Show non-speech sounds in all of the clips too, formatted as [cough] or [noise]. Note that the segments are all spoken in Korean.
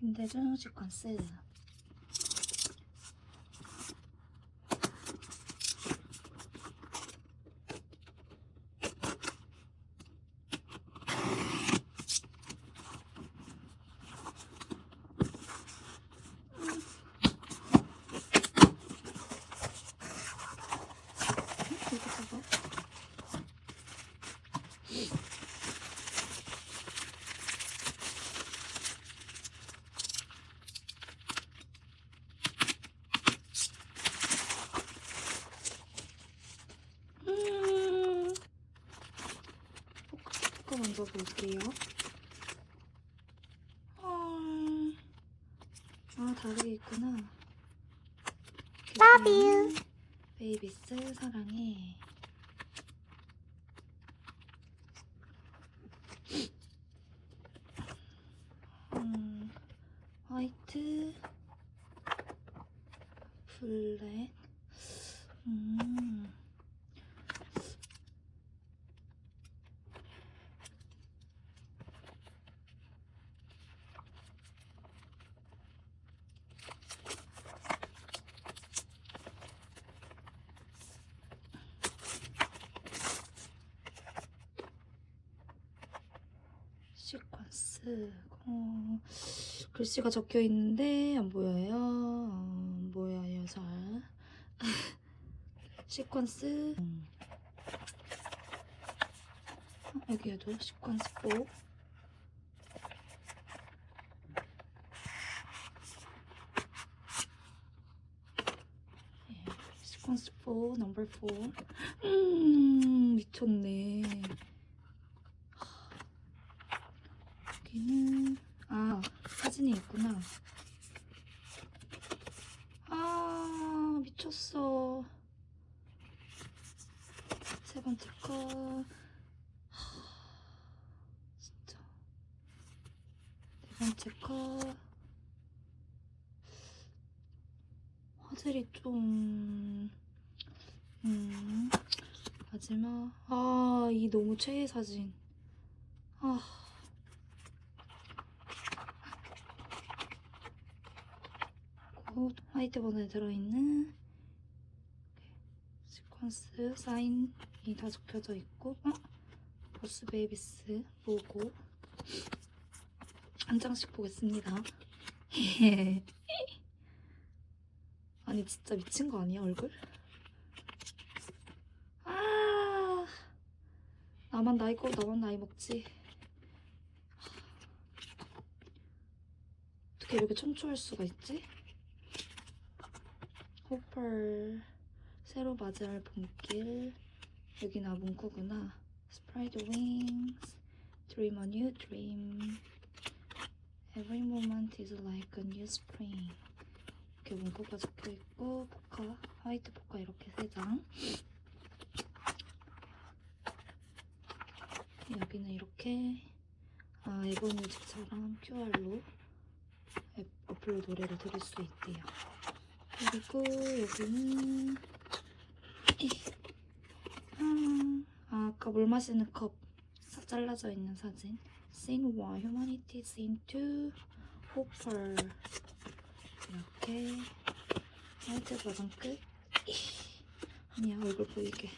김대중 시퀀스 이거 저거 음. 포카 먼저 볼게요. 아, 아 다르게 있구나. You. 베이비스 사랑해. 음, 화이트, 블랙. 음. 시퀀스 어, 글씨가 적혀 있는데 안 보여요. 어, 안 보여요 잘. 시퀀스 음. 어, 여기에도 시퀀스 4 예, 시퀀스 4 넘버 4 음, 미쳤네. 여기는 아 사진이 있구나. 아 미쳤어. 세 번째 거. 하, 진짜. 네 번째 거. 화질이 좀 음. 마지막 아 이 너무 최애 사진. 아. 그리고 화이트 번호에 들어있는 시퀀스 사인이 다 적혀져 있고 어? 보스 베이비스 로고 한 장씩 보겠습니다. [laughs] 아니 진짜 미친 거 아니야 얼굴? 아 나만 나이 거 나만 나이 먹지. 어떻게 이렇게 청초할 수가 있지? 호펄 새로 맞이할 봄길. 여기 나 문구구나. Spread wings. Dream a new dream. Every moment is like a new spring. 이렇게 문구가 적혀있고 포카 화이트 포카 이렇게 세장. 여기는 이렇게 아 에버뮤직처럼 QR로 어플로 노래를 들을 수 있대요 그리고 여기는 아, 아, 아까 물 마시는 컵 사- 잘라져 있는 사진. Scene 1 Humanity Scene 2 Hopper 이렇게 화이트 버전 끝. 아니야 얼굴 보이게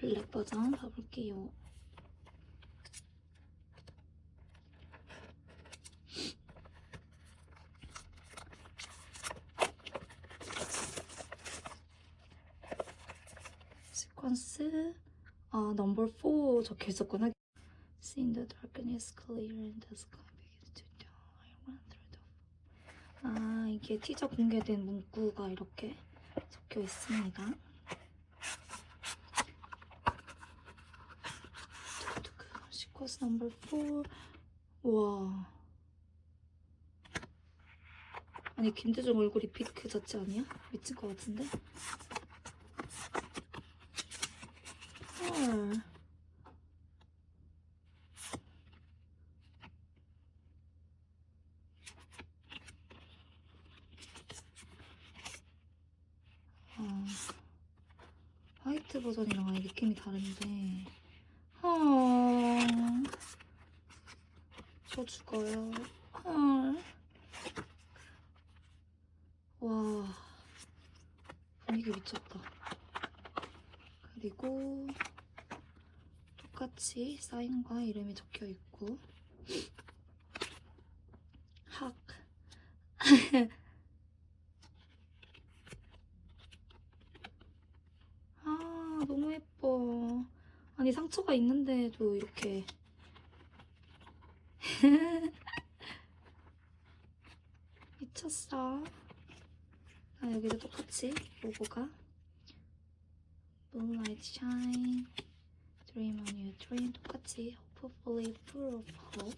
블랙 버전 봐볼게요. 시퀀스 아 넘버 4 적혀 있었구나. See in the darkness clear and the sky begins to dawn. I run through the 아 이게 티저 공개된 문구가 이렇게 적혀 있습니다. course 와. 아니 김대중 얼굴이 피크 자체 아니야? 미친 것 같은데? 헐. 아, 화이트 버전이랑 아예 느낌이 다른데 저 죽어요 헐. 와 분위기 미쳤다 그리고 똑같이 사인과 이름이 적혀 있고 학 [laughs] 아, 너무 예뻐. 아니, 상처가 있는데도 이렇게. 미쳤어. 아, 여기도 똑같이 로고가. Moonlight shine, dream on your dream. 똑같이 hopefully full of hope.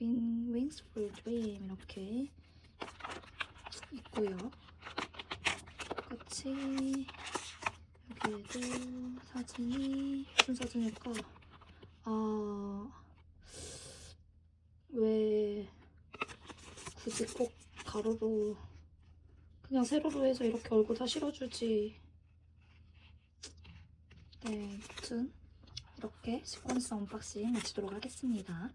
Wing, wings for dream 이렇게 있고요. 똑같이 여기에도 사진이 무슨 사진일까? 아, 왜 굳이 꼭 가로로 그냥 세로로 해서 이렇게 얼굴 다 실어주지. 네, 아무튼 이렇게 시퀀스 언박싱 마치도록 하겠습니다.